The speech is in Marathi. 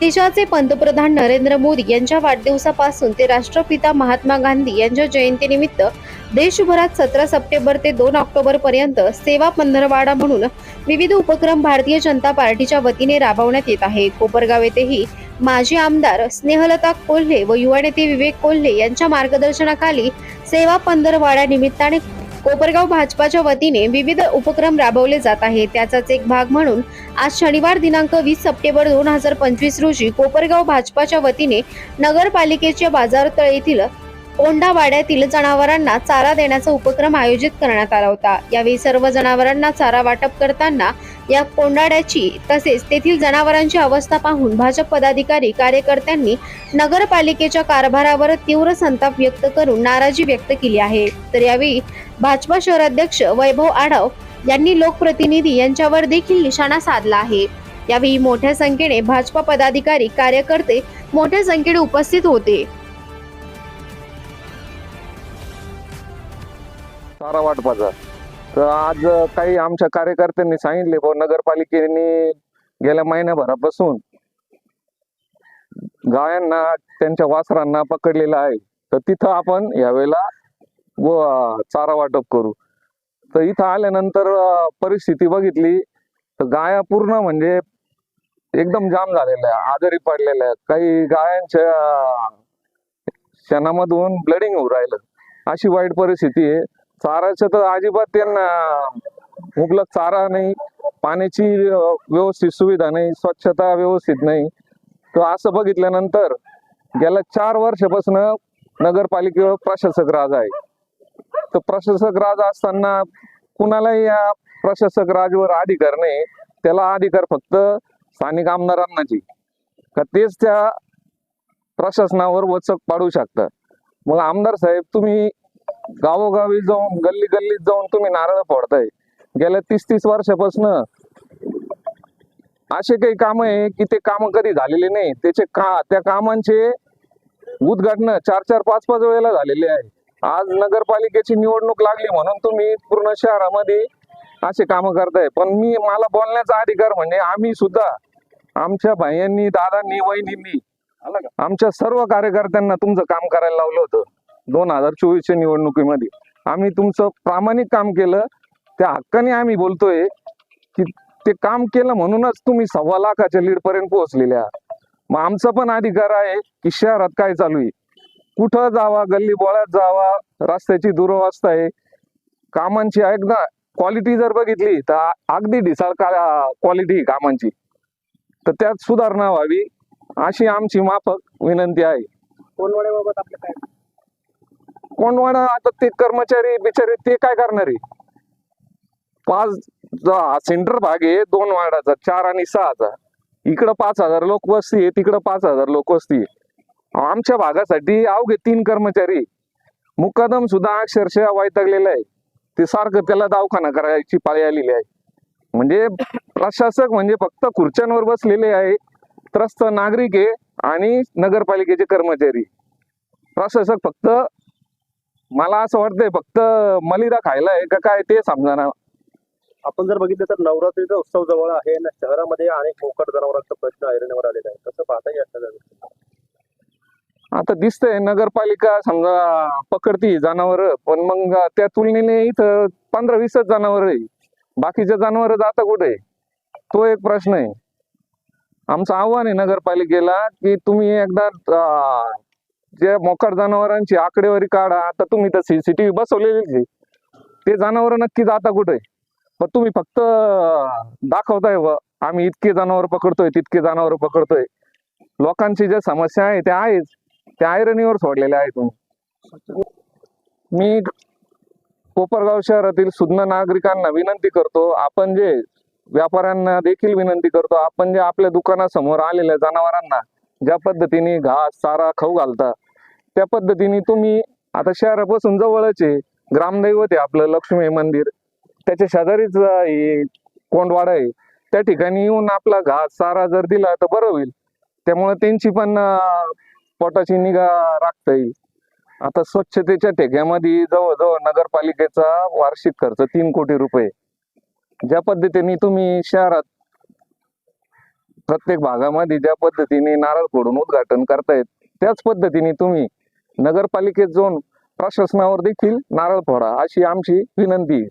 देशाचे पंतप्रधान नरेंद्र मोदी यांच्या वाढदिवसापासून ते राष्ट्रपिता महात्मा गांधी यांच्या जयंतीनिमित्त देशभरात सतरा सप्टेंबर ते दोन ऑक्टोबर पर्यंत सेवा पंधरवाडा म्हणून विविध उपक्रम भारतीय जनता पार्टीच्या वतीने राबवण्यात येत आहे. कोपरगाव येथेही माजी आमदार स्नेहलता कोल्हे व युवा नेते विवेक कोल्हे यांच्या मार्गदर्शनाखाली सेवा पंधरवाड्या निमित्ताने कोपरगाव भाजपाच्या वतीने विविध उपक्रम राबवले जात आहे त्याचाच एक भाग म्हणून आज शनिवार दिनांक वीस सप्टेंबर दोन हजार पंचवीस रोजी कोपरगाव भाजपाच्या वतीने नगरपालिकेच्या बाजारतळ येथील कोंडावाड्यातील जनावरांना चारा देण्याचा उपक्रम आयोजित करण्यात आला होता. यावेळी सर्व जनावरांना चारा वाटप करताना या कोंडाड्याची तसेच तेथील जनावरांची अवस्था पाहून भाजप पदाधिकारी कार्यकर्त्यांनी नगरपालिकेच्या कारभारावर तीव्र संताप व्यक्त करून नाराजी व्यक्त केली आहे. तर यावेळी भाजपा शहराध्यक्ष वैभव आढाव यांनी लोकप्रतिनिधी यांच्यावर देखील निशाणा साधला आहे. यावेळी मोठ्या संख्येने भाजपा पदाधिकारी कार्यकर्ते मोठ्या संख्येने उपस्थित होते. चारा वाटपाचा तर आज काही आमच्या कार्यकर्त्यांनी सांगितले भाऊ नगरपालिकेने गेल्या महिन्याभरापासून गायांना त्यांच्या वासरांना पकडलेलं आहे. तर तिथं आपण यावेळेला व चारा वाटप करू. तर इथं आल्यानंतर परिस्थिती बघितली. तर गाया पूर्ण म्हणजे एकदम जाम झालेल्या आहे आजारी पडलेल्या आहेत. काही गायांच्या शेणामधून ब्लडिंग होऊ राहिलं. अशी वाईट परिस्थिती आहे. चाराचं तर अजिबात त्यांना मुबलक चारा नाही पाण्याची व्यवस्थित सुविधा नाही स्वच्छता व्यवस्थित नाही. तर असं बघितल्यानंतर गेल्या चार वर्षापासून नगरपालिकेवर प्रशासक राज आहे. तर प्रशासक राज असताना कुणालाही या प्रशासक राजवर अधिकार नाही. त्याला अधिकार फक्त स्थानिक आमदारांनाची का तेच त्या प्रशासनावर वचक पाडू शकतात. मग आमदार साहेब तुम्ही गावोगावी जाऊन गल्ली गल्लीत जाऊन तुम्ही नारळ फोडताय. गेल्या तीस तीस वर्षापासून असे काही काम आहे की ते काम कधी झालेले नाही. त्याचे का त्या कामांचे उद्घाटन चार चार पाच पाच वेळेला झालेले आहे. आज नगरपालिकेची निवडणूक लागली म्हणून तुम्ही पूर्ण शहरामध्ये असे काम करताय. पण मी मला बोलण्याचा अधिकार म्हणजे आम्ही सुद्धा आमच्या भायांनी दादांनी वहिनींनी आमच्या सर्व कार्यकर्त्यांना तुमचं काम करायला लावलं होतं. दोन हजार चोवीसच्या निवडणुकीमध्ये. आम्ही तुमचं प्रामाणिक काम केलं. त्या हक्काने आम्ही बोलतोय की ते काम केलं म्हणूनच तुम्ही सव्वा लाखाच्या लीड पर्यंत पोहोचलेले आहात मग आमचा पण अधिकार आहे की शहरात काय चालू आहे? कुठं जावा गल्ली बोळ्यात जावा रस्त्याची दुरवस्था आहे. कामांची एकदा क्वालिटी जर बघितली तर अगदी ढिसाळ क्वालिटी कामांची. तर त्यात सुधारणा व्हावी अशी आमची माफक विनंती आहे. कोणवाड्याबाबत आपलं काय? कोंडवाडा आता ते कर्मचारी बिचारे ते काय करणार? आहे पाच सेंटर भाग आहे दोन वार्डाचा चार आणि सहाचा इकडं पाच हजार लोक वस्ती आहे तिकडं पाच हजार लोक वस्ती आहे. आमच्या भागासाठी अवघे तीन कर्मचारी मुकादम सुद्धा अक्षरशः वैतागलेला आहे. ते सारखं त्याला दवाखाना करायची पाळी आलेली आहे. म्हणजे प्रशासक म्हणजे फक्त खुर्च्यांवर बसलेले आहे. त्रस्त नागरिक आहे आणि नगरपालिकेचे कर्मचारी. प्रशासक फक्त मला असं वाटतंय फक्त मलिदा खायला आहे का काय ते समजाना. आपण जर बघितलं तर नवरात्रीचा उत्सव जवळ आहे आणि शहरामध्ये अनेक मोकट जनावरांचा प्रश्न ऐरणीवर आलेला आहे. कसं पाहता गोष्टी? आता दिसतंय नगरपालिका समजा पकडती जनावर पण मग त्या तुलनेने इथं पंधरा वीसच जनावर आहे. बाकीचे जनावर जाता कुठे? तो एक प्रश्न आहे. आमचं आव्हान आहे नगरपालिकेला की तुम्ही एकदा जे मोकाट जनावरांची आकडेवारी काढा. आता तुम्ही तर सीसीटीव्ही बसवलेलीच आहे. ते जनावर नक्की जाता कुठे? पण तुम्ही फक्त दाखवताय व आम्ही इतके जनावर पकडतोय तितके जनावर पकडतोय. लोकांची ज्या समस्या आहे त्या आहेच. त्या आयरनीवर सोडलेल्या आहेत मी कोपरगाव शहरातील सुज्ञ नागरिकांना विनंती करतो आपण जे व्यापाऱ्यांना देखील विनंती करतो आपण जे आपल्या दुकानासमोर आलेल्या जनावरांना ज्या पद्धतीने घास चारा खाऊ घालता त्या पद्धतीने तुम्ही आता शहरापासून जवळच आहे. ग्रामदैवत आहे आपलं लक्ष्मी मंदिर. त्याच्या शेजारीच हे कोंडवाडा आहे. त्या ठिकाणी येऊन आपला घास चारा जर दिला तर बरं होईल. त्यामुळे त्यांची पण पोटाची निगा राखता येईल. आता स्वच्छतेच्या ठेक्यामध्ये जवळजवळ नगरपालिकेचा वार्षिक खर्च तीन कोटी रुपये ज्या पद्धतीने तुम्ही शहरात प्रत्येक भागामध्ये ज्या पद्धतीने नारळ फोडून उद्घाटन करतायत त्याच पद्धतीने तुम्ही नगरपालिकेत जाऊन प्रशासनावर देखील नारळ फोडा अशी आमची विनंती आहे.